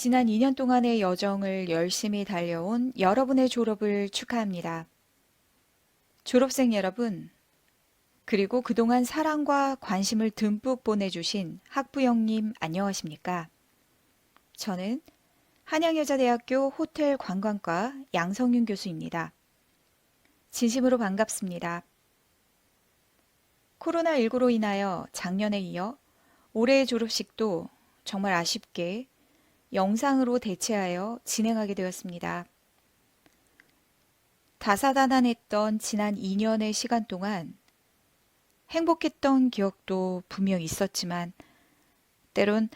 지난 2년 동안의 여정을 열심히 달려온 여러분의 졸업을 축하합니다. 졸업생 여러분, 그리고 그동안 사랑과 관심을 듬뿍 보내주신 학부형님 안녕하십니까? 저는 한양여자대학교 호텔 관광과 양성윤 교수입니다. 진심으로 반갑습니다. 코로나19로 인하여 작년에 이어 올해의 졸업식도 정말 아쉽게 영상으로 대체하여 진행하게 되었습니다. 다사다난했던 지난 2년의 시간 동안 행복했던 기억도 분명 있었지만 때론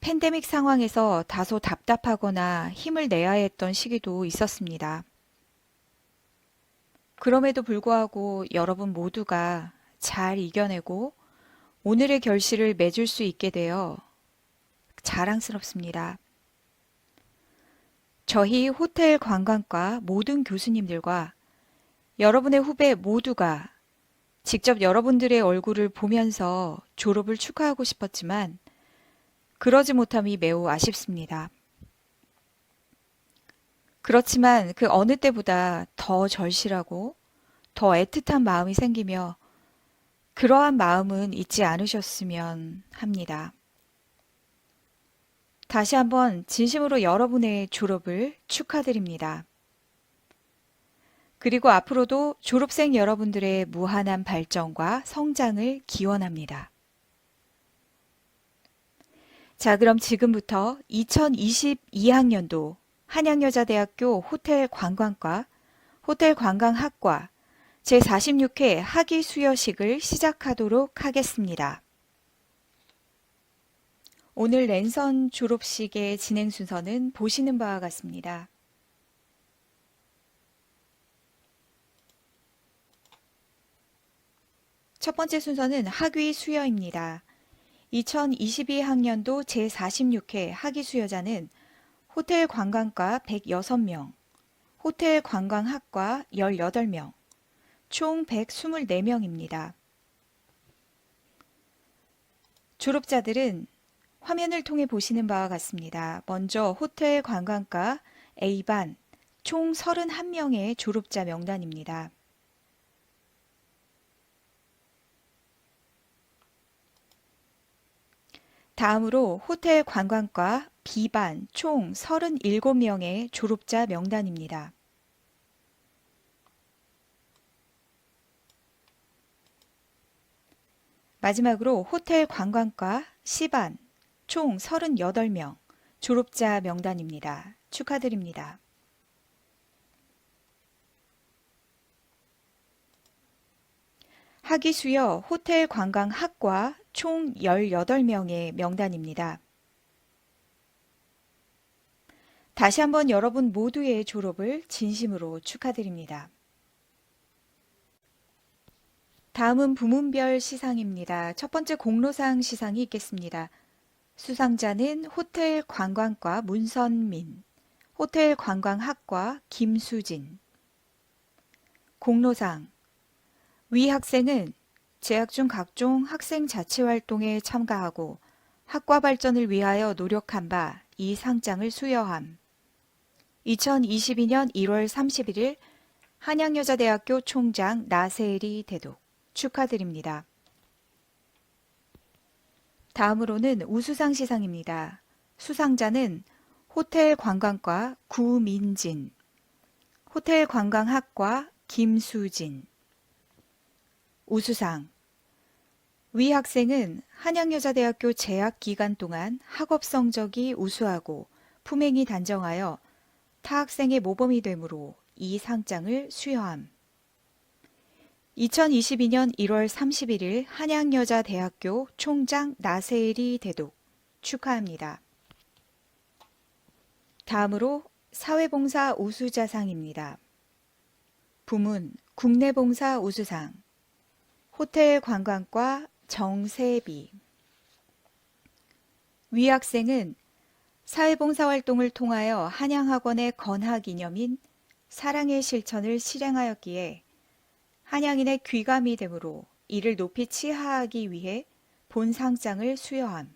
팬데믹 상황에서 다소 답답하거나 힘을 내야 했던 시기도 있었습니다. 그럼에도 불구하고 여러분 모두가 잘 이겨내고 오늘의 결실을 맺을 수 있게 되어 자랑스럽습니다. 저희 호텔 관광과 모든 교수님들과 여러분의 후배 모두가 직접 여러분들의 얼굴을 보면서 졸업을 축하하고 싶었지만 그러지 못함이 매우 아쉽습니다. 그렇지만 그 어느 때보다 더 절실하고 더 애틋한 마음이 생기며 그러한 마음은 잊지 않으셨으면 합니다. 다시 한번 진심으로 여러분의 졸업을 축하드립니다. 그리고 앞으로도 졸업생 여러분들의 무한한 발전과 성장을 기원합니다. 자, 그럼 지금부터 2022학년도 한양여자대학교 호텔관광과 호텔관광학과 제46회 학위 수여식을 시작하도록 하겠습니다. 오늘 랜선 졸업식의 진행 순서는 보시는 바와 같습니다. 첫 번째 순서는 학위 수여입니다. 2022학년도 제46회 학위 수여자는 호텔 관광과 106명, 호텔 관광학과 18명, 총 124명입니다. 졸업자들은 화면을 통해 보시는 바와 같습니다. 먼저 호텔 관광과 A반 총 31명의 졸업자 명단입니다. 다음으로 호텔 관광과 B반 총 37명의 졸업자 명단입니다. 마지막으로 호텔 관광과 C반 총 38명 졸업자 명단입니다. 축하드립니다. 학위 수여 호텔 관광학과 총 18명의 명단입니다. 다시 한번 여러분 모두의 졸업을 진심으로 축하드립니다. 다음은 부문별 시상입니다. 첫 번째 공로상 시상이 있겠습니다. 수상자는 호텔 관광과 문선민, 호텔 관광학과 김수진. 공로상 위 학생은 재학 중 각종 학생 자치 활동에 참가하고 학과 발전을 위하여 노력한 바 이 상장을 수여함. 2022년 1월 31일 한양여자대학교 총장 나세리 대독 축하드립니다. 다음으로는 우수상 시상입니다. 수상자는 호텔 관광과 구민진, 호텔 관광학과 김수진. 우수상 위 학생은 한양여자대학교 재학 기간 동안 학업 성적이 우수하고 품행이 단정하여 타 학생의 모범이 되므로 이 상장을 수여함. 2022년 1월 31일 한양여자대학교 총장 나세리 대독 축하합니다. 다음으로 사회봉사 우수자상입니다. 부문 국내봉사 우수상 호텔 관광과 정세비 위 학생은 사회봉사 활동을 통하여 한양학원의 건화 기념인 사랑의 실천을 실행하였기에 한양인의 귀감이 되므로 이를 높이 치하하기 위해 본 상장을 수여함.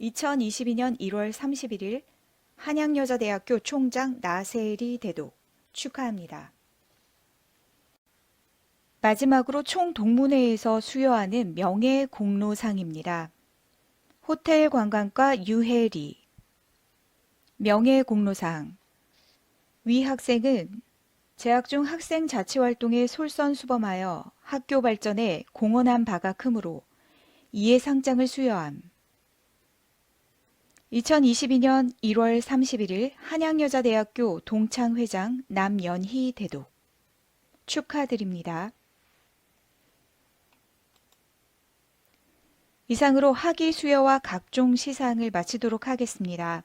2022년 1월 31일 한양여자대학교 총장 나세리 대독 축하합니다. 마지막으로 총동문회에서 수여하는 명예 공로상입니다. 호텔 관광과 유해리 명예 공로상 위 학생은 재학 중 학생 자치 활동에 솔선수범하여 학교 발전에 공헌한 바가 크므로 이에 상장을 수여함. 2022년 1월 31일 한양여자대학교 동창회장 남연희 대독 축하드립니다. 이상으로 학위 수여와 각종 시상을 마치도록 하겠습니다.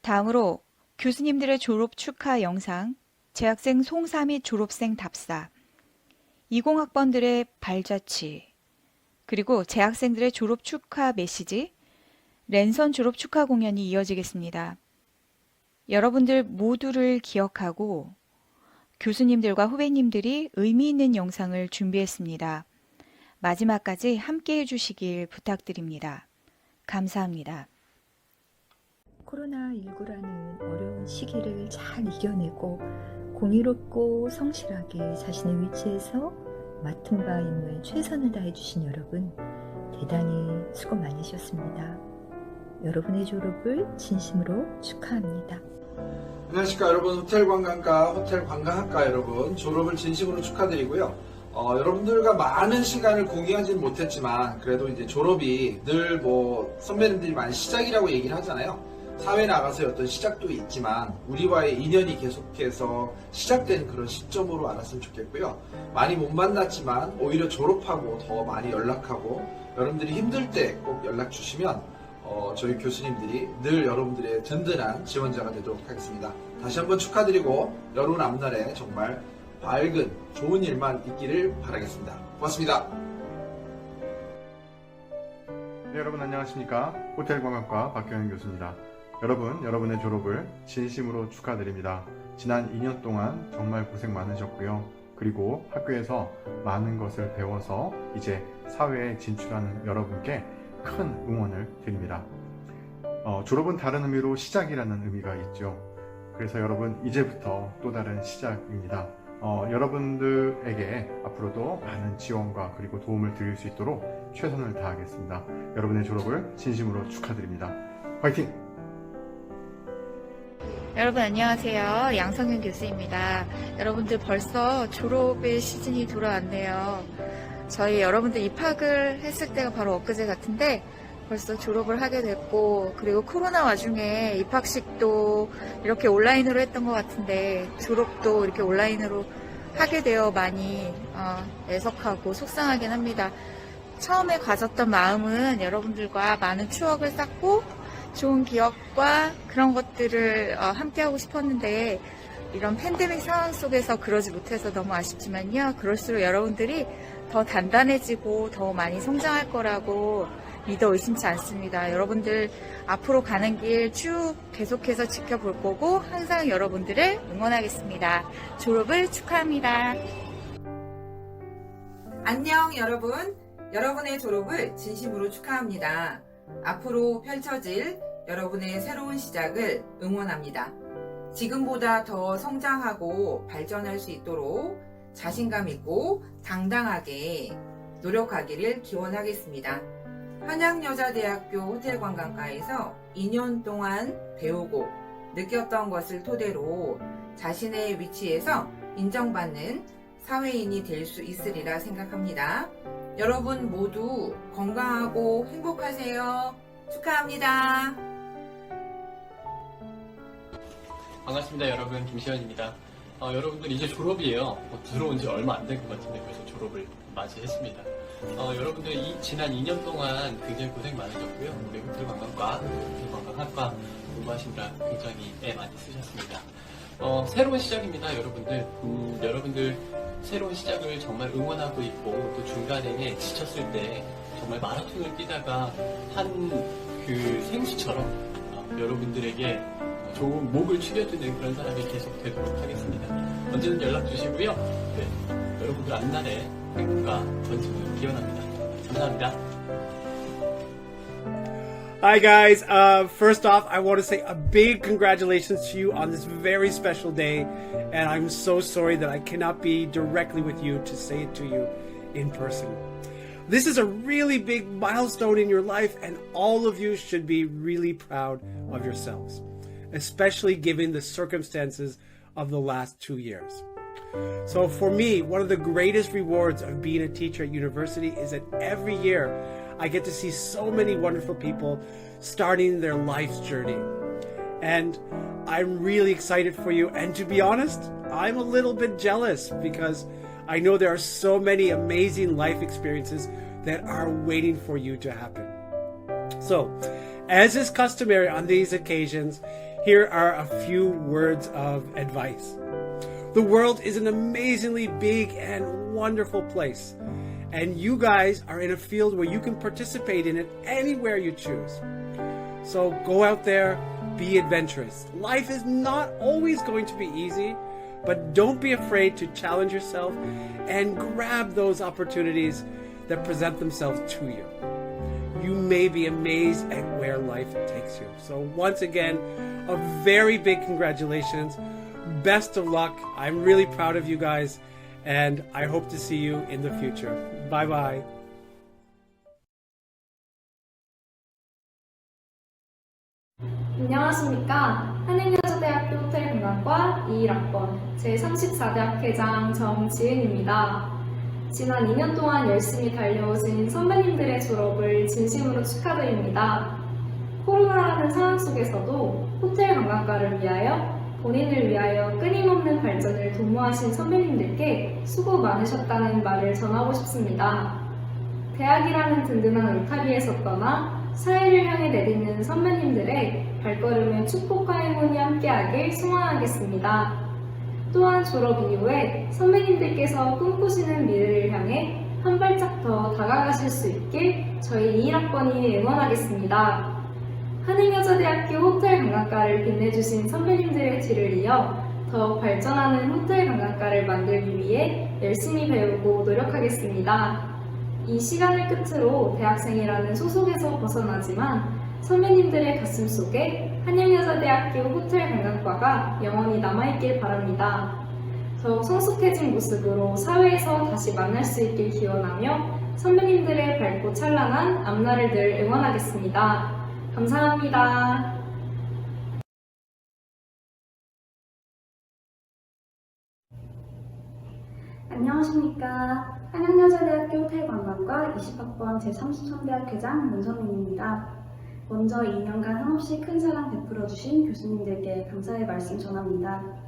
다음으로 교수님들의 졸업 축하 영상, 재학생 및 졸업생 답사, 20학번들의 발자취, 그리고 재학생들의 졸업 축하 메시지, 랜선 졸업 축하 공연이 이어지겠습니다. 여러분들 모두를 기억하고 교수님들과 후배님들이 의미 있는 영상을 준비했습니다. 마지막까지 함께 해주시길 부탁드립니다. 감사합니다. 코로나19라는 어려운 시기를 잘 이겨내고 공의롭고 성실하게 자신의 위치에서 맡은 바 임무에 최선을 다해 주신 여러분 대단히 수고 많으셨습니다. 여러분의 졸업을 진심으로 축하합니다. 안녕하십니까 여러분 호텔 관광과 호텔 관광학과 여러분 졸업을 진심으로 축하드리고요. 어, 여러분들과 많은 시간을 공유하지는 못했지만 그래도 이제 졸업이 늘 뭐 선배님들이 많이 시작이라고 얘기를 하잖아요. 사회 나가서의 어떤 시작도 있지만 우리와의 인연이 계속해서 시작된 그런 시점으로 알았으면 좋겠고요. 많이 못 만났지만 오히려 졸업하고 더 많이 연락하고 여러분들이 힘들 때 꼭 연락 주시면 어, 저희 교수님들이 늘 여러분들의 든든한 지원자가 되도록 하겠습니다. 다시 한번 축하드리고 여러분 앞날에 정말 밝은 좋은 일만 있기를 바라겠습니다. 고맙습니다. 네, 여러분 안녕하십니까? 호텔관광과 박경현 교수입니다. 여러분, 여러분의 졸업을 진심으로 축하드립니다. 지난 2년 동안 정말 고생 많으셨고요. 그리고 학교에서 많은 것을 배워서 이제 사회에 진출하는 여러분께 큰 응원을 드립니다. 어, 졸업은 다른 의미로 시작이라는 의미가 있죠. 그래서 여러분, 이제부터 또 다른 시작입니다. 어, 여러분들에게 앞으로도 많은 지원과 그리고 도움을 드릴 수 있도록 최선을 다하겠습니다. 여러분의 졸업을 진심으로 축하드립니다. 화이팅! 여러분 안녕하세요. 양성윤 교수입니다. 여러분들 벌써 졸업의 시즌이 돌아왔네요. 저희 여러분들 입학을 했을 때가 바로 엊그제 같은데 벌써 졸업을 하게 됐고 그리고 코로나 와중에 입학식도 이렇게 온라인으로 했던 것 같은데 졸업도 이렇게 온라인으로 하게 되어 많이 어, 애석하고 속상하긴 합니다. 처음에 가졌던 마음은 여러분들과 많은 추억을 쌓고 좋은 기억과 그런 것들을 어, 함께 하고 싶었는데 이런 팬데믹 상황 속에서 그러지 못해서 너무 아쉽지만요. 그럴수록 여러분들이 더 단단해지고 더 많이 성장할 거라고 믿어 의심치 않습니다. 여러분들 앞으로 가는 길 쭉 계속해서 지켜볼 거고 항상 여러분들을 응원하겠습니다. 졸업을 축하합니다. 안녕 여러분. 여러분의 졸업을 진심으로 축하합니다. 앞으로 펼쳐질 여러분의 새로운 시작을 응원합니다. 지금보다 더 성장하고 발전할 수 있도록 자신감 있고 당당하게 노력하기를 기원하겠습니다. 한양여자대학교 호텔관광과에서 2년 동안 배우고 느꼈던 것을 토대로 자신의 위치에서 인정받는 사회인이 될 수 있으리라 생각합니다. 여러분 모두 건강하고 행복하세요. 축하합니다. 반갑습니다 여러분. 김시현입니다. 어, 여러분들 이제 졸업이에요. 어, 들어온 지 얼마 안 된 것 같은데 벌써 졸업을 맞이했습니다. 어, 여러분들 이 지난 2년 동안 굉장히 고생 많으셨고요. 우리 호텔관광과 호텔관광학과 공부하시느라 굉장히 애 많이 쓰셨습니다 어, 새로운 시작입니다 여러분들 음, 여러분들 새로운 시작을 정말 응원하고 있고 또 중간에 지쳤을 때 정말 마라톤을 뛰다가 한 그 생수처럼 어, 여러분들에게 좋은 목을 축여주는 그런 사람이 계속 되도록 하겠습니다. 언제든 연락 주시고요. 네, 여러분들 앞날에 행운과 전진을 기원합니다. 감사합니다. Hi, guys. Uh, first off, I want to say a big congratulations to you on this very special day. And I'm so sorry that I cannot be directly with you to say it to you in person. This is a really big milestone in your life, and all of you should be really proud of yourselves, especially given the circumstances of the last two years. So, for me, one of the greatest rewards of being a teacher at university is that every year I get to see so many wonderful people starting their life's journey. And I'm really excited for you. And to be honest, I'm a little bit jealous because I know there are so many amazing life experiences that are waiting for you to happen. So, as is customary on these occasions, here are a few words of advice. The world is an amazingly big and wonderful place, and you guys are in a field where you can participate in it anywhere you choose. So go out there, be adventurous. Life is not always going to be easy, but don't be afraid to challenge yourself and grab those opportunities that present themselves to you. You may be amazed at where life takes you. So, once again, a very big congratulations. Best of luck. I'm really proud of you guys, and I hope to see you in the future. Bye bye. 안녕하십니까. 한양여자대학교 호텔관광과 21학번 제34대 회장 정지은입니다. 지난 2년 동안 열심히 달려오신 선배님들의 졸업을 진심으로 축하드립니다. 코로나라는 상황 속에서도 호텔 관광과를 위하여 본인을 위하여 끊임없는 발전을 도모하신 선배님들께 수고 많으셨다는 말을 전하고 싶습니다. 대학이라는 든든한 울타리에서 떠나 사회를 향해 내딛는 선배님들의 발걸음에 축복과 행운이 함께하길 소망하겠습니다. 또한 졸업 이후에 선배님들께서 꿈꾸시는 미래를 향해 한 발짝 더 다가가실 수 있길 저희 21학번이 응원하겠습니다. 한인여자대학교 호텔 관광과를 빛내주신 선배님들의 뒤를 이어 더욱 발전하는 호텔 관광과를 만들기 위해 열심히 배우고 노력하겠습니다. 이 시간을 끝으로 대학생이라는 소속에서 벗어나지만 선배님들의 가슴 속에 한양여자대학교 호텔 관광과가 영원히 남아있길 바랍니다. 더욱 성숙해진 모습으로 사회에서 다시 만날 수 있길 기원하며 선배님들의 밝고 찬란한 앞날을 늘 응원하겠습니다. 감사합니다. 안녕하십니까. 한양여자대학교 호텔관광과 20학번 제33대학 회장 문선민입니다. 먼저 2년간 한없이 큰 사랑 베풀어주신 교수님들께 감사의 말씀 전합니다.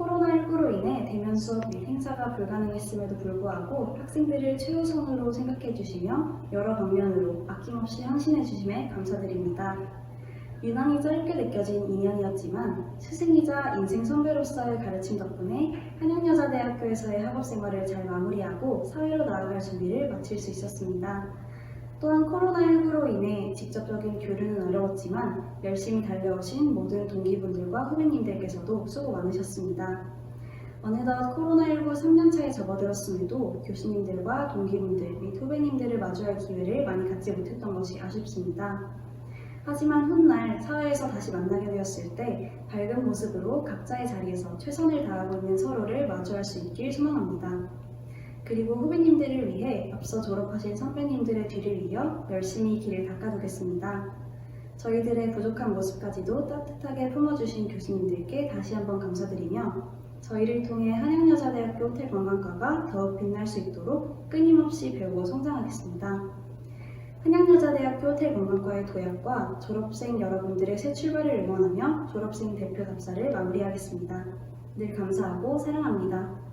코로나19로 인해 대면 수업 및 행사가 불가능했음에도 불구하고 학생들을 최우선으로 생각해 주시며 여러 방면으로 아낌없이 헌신해 주심에 감사드립니다. 유난히 짧게 느껴진 2년이었지만 스승이자 인생 선배로서의 가르침 덕분에 한양여자대학교에서의 학업 생활을 잘 마무리하고 사회로 나아갈 준비를 마칠 수 있었습니다. 또한 코로나19로 인해 직접적인 교류는 어려웠지만 열심히 달려오신 모든 동기분들과 후배님들께서도 수고 많으셨습니다. 어느덧 코로나19 3년차에 접어들었음에도 교수님들과 동기분들 및 후배님들을 마주할 기회를 많이 갖지 못했던 것이 아쉽습니다. 하지만 훗날 사회에서 다시 만나게 되었을 때 밝은 모습으로 각자의 자리에서 최선을 다하고 있는 서로를 마주할 수 있길 소망합니다. 그리고 후배님들을 위해 앞서 졸업하신 선배님들의 뒤를 이어 열심히 길을 닦아두겠습니다. 저희들의 부족한 모습까지도 따뜻하게 품어주신 교수님들께 다시 한번 감사드리며 저희를 통해 한양여자대학교 호텔 관광과가 더욱 빛날 수 있도록 끊임없이 배우고 성장하겠습니다. 한양여자대학교 호텔 관광과의 도약과 졸업생 여러분들의 새 출발을 응원하며 졸업생 대표 답사를 마무리하겠습니다. 늘 감사하고 사랑합니다.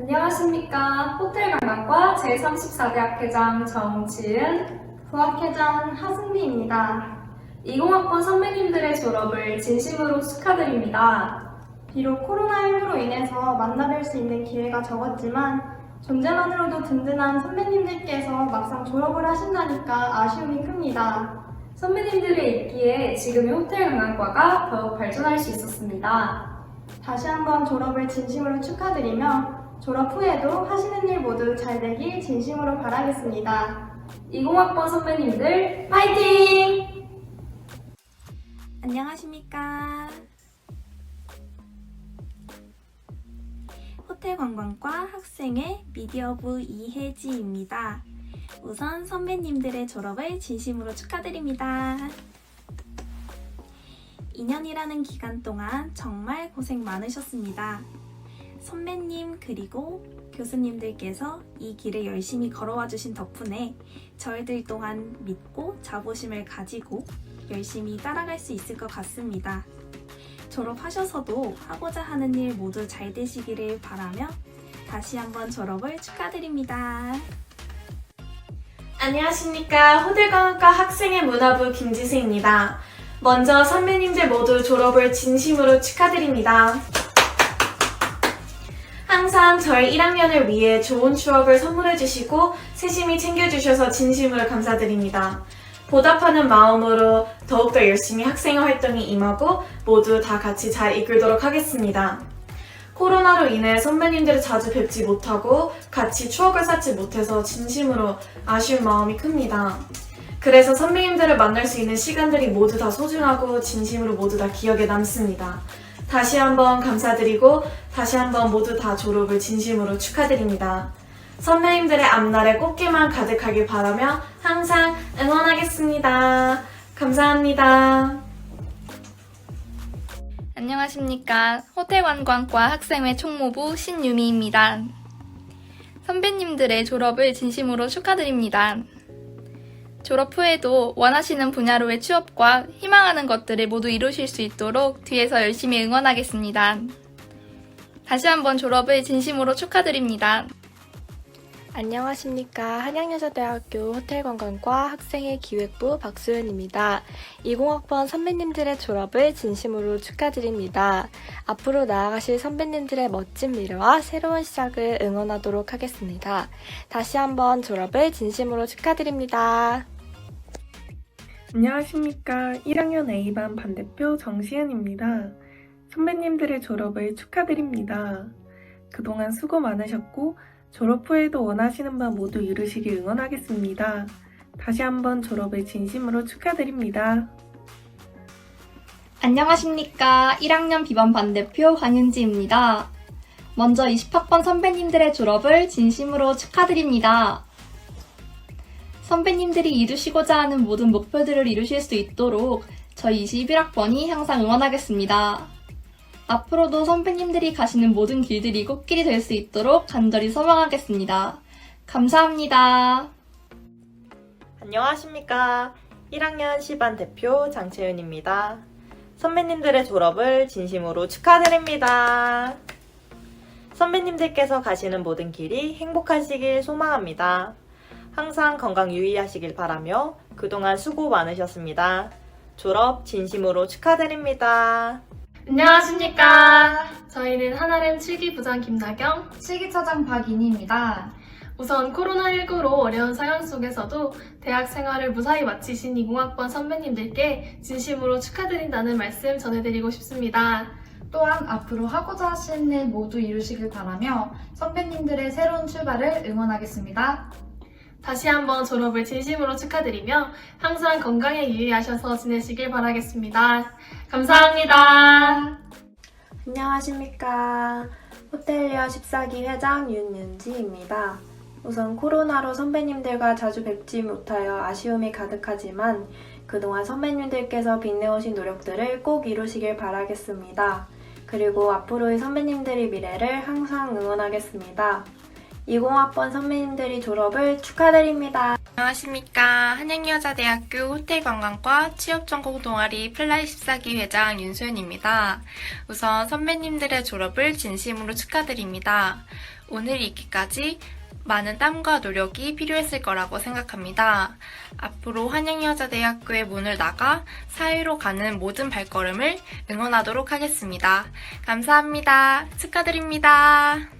안녕하십니까. 호텔관광과 제34대 학회장 정지은, 부학회장 하승미입니다. 20학번 선배님들의 졸업을 진심으로 축하드립니다. 비록 코로나19로 인해서 만나뵐 수 있는 기회가 적었지만 존재만으로도 든든한 선배님들께서 막상 졸업을 하신다니까 아쉬움이 큽니다. 선배님들의 있기에 지금의 호텔 관광과가 더욱 발전할 수 있었습니다. 다시 한번 졸업을 진심으로 축하드리며 졸업 후에도 하시는 일 모두 잘 되길 진심으로 바라겠습니다. 20학번 선배님들 파이팅! 안녕하십니까. 호텔 관광과 학생의 미디어부 이혜지입니다. 우선 선배님들의 졸업을 진심으로 축하드립니다. 2년이라는 기간 동안 정말 고생 많으셨습니다. 선배님 그리고 교수님들께서 이 길을 열심히 걸어와 주신 덕분에 저희들 또한 믿고 자부심을 가지고 열심히 따라갈 수 있을 것 같습니다. 졸업하셔서도 하고자 하는 일 모두 잘 되시기를 바라며 다시 한번 졸업을 축하드립니다. 안녕하십니까. 호텔관광과 학생의 문화부 김지수입니다. 먼저 선배님들 모두 졸업을 진심으로 축하드립니다. 항상 저희 1학년을 위해 좋은 추억을 선물해주시고 세심히 챙겨주셔서 진심으로 감사드립니다. 보답하는 마음으로 더욱더 열심히 학생 활동에 임하고 모두 다 같이 잘 이끌도록 하겠습니다. 코로나로 인해 선배님들을 자주 뵙지 못하고 같이 추억을 쌓지 못해서 진심으로 아쉬운 마음이 큽니다. 그래서 선배님들을 만날 수 있는 시간들이 모두 다 소중하고 진심으로 모두 다 기억에 남습니다. 다시 한번 감사드리고 다시 한번 모두 다 졸업을 진심으로 축하드립니다. 선배님들의 앞날에 꽃길만 가득하길 바라며 항상 응원하겠습니다. 감사합니다. 안녕하십니까. 호텔관광과 학생회 총무부 신유미입니다. 선배님들의 졸업을 진심으로 축하드립니다. 졸업 후에도 원하시는 분야로의 취업과 희망하는 것들을 모두 이루실 수 있도록 뒤에서 열심히 응원하겠습니다. 다시 한번 졸업을 진심으로 축하드립니다. 안녕하십니까. 한양여자대학교 호텔관광과 학생회 기획부 박수연입니다. 20학번 선배님들의 졸업을 진심으로 축하드립니다. 앞으로 나아가실 선배님들의 멋진 미래와 새로운 시작을 응원하도록 하겠습니다. 다시 한번 졸업을 진심으로 축하드립니다. 안녕하십니까. 1학년 A반 반대표 정시은입니다. 선배님들의 졸업을 축하드립니다. 그동안 수고 많으셨고 졸업 후에도 원하시는 바 모두 이루시길 응원하겠습니다. 다시 한번 졸업을 진심으로 축하드립니다. 안녕하십니까. 1학년 비반 반대표 황윤지입니다. 먼저 20학번 선배님들의 졸업을 진심으로 축하드립니다. 선배님들이 이루시고자 하는 모든 목표들을 이루실 수 있도록 저희 21학번이 항상 응원하겠습니다. 앞으로도 선배님들이 가시는 모든 길들이 꽃길이 될 수 있도록 간절히 소망하겠습니다. 감사합니다. 안녕하십니까. 1학년 10반 대표 장채윤입니다. 선배님들의 졸업을 진심으로 축하드립니다. 선배님들께서 가시는 모든 길이 행복하시길 소망합니다. 항상 건강 유의하시길 바라며 그동안 수고 많으셨습니다. 졸업 진심으로 축하드립니다. 안녕하십니까. 저희는 한아름 7기 부장 김나경, 7기 차장 박인희입니다. 우선 코로나19로 어려운 상황 속에서도 대학 생활을 무사히 마치신 20학번 선배님들께 진심으로 축하드린다는 말씀 전해드리고 싶습니다. 또한 앞으로 하고자 하시는 일 모두 이루시길 바라며 선배님들의 새로운 출발을 응원하겠습니다. 다시 한번 졸업을 진심으로 축하드리며 항상 건강에 유의하셔서 지내시길 바라겠습니다. 감사합니다. 안녕하십니까. 호텔리어 14기 회장 윤윤지입니다. 우선 코로나로 선배님들과 자주 뵙지 못하여 아쉬움이 가득하지만 그동안 선배님들께서 빚내오신 노력들을 꼭 이루시길 바라겠습니다. 그리고 앞으로의 선배님들의 미래를 항상 응원하겠습니다. 20학번 선배님들이 졸업을 축하드립니다. 안녕하십니까. 한양여자대학교 호텔관광과 취업전공 동아리 플라이 14기 회장 윤소연입니다. 우선 선배님들의 졸업을 진심으로 축하드립니다. 오늘 있기까지 많은 땀과 노력이 필요했을 거라고 생각합니다. 앞으로 한양여자대학교의 문을 나가 사회로 가는 모든 발걸음을 응원하도록 하겠습니다. 감사합니다. 축하드립니다.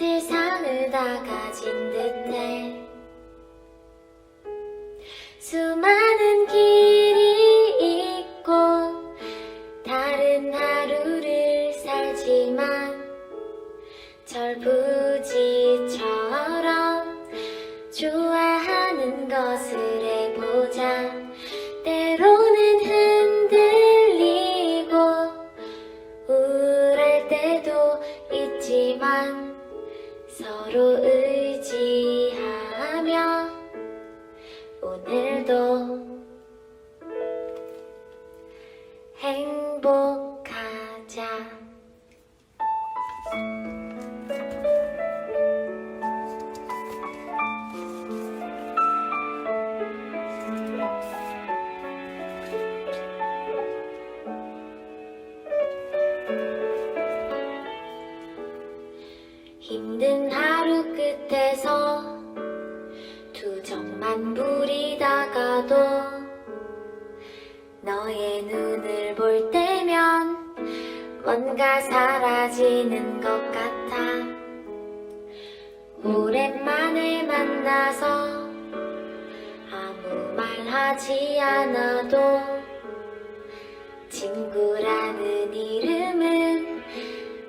세상을 다 가진 듯해. 수많은 길 너의 눈을 볼 때면 뭔가 사라지는 것 같아. 오랜만에 만나서 아무 말 하지 않아도 친구라는 이름은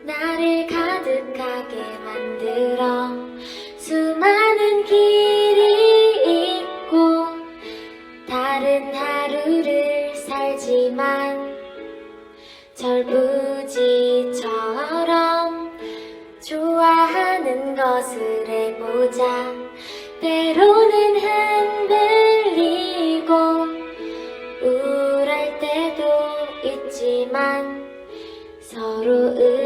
나를 가득하게 만들어 해보자. 때로는 흔들리고 우울할 때도 있지만 서로 의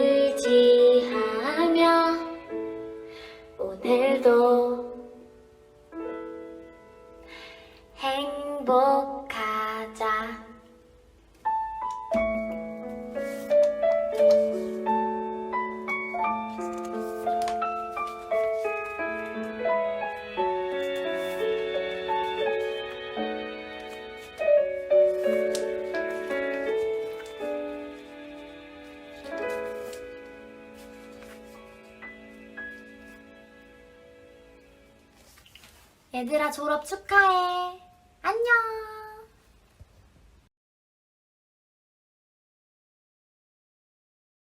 얘들아 졸업 축하해.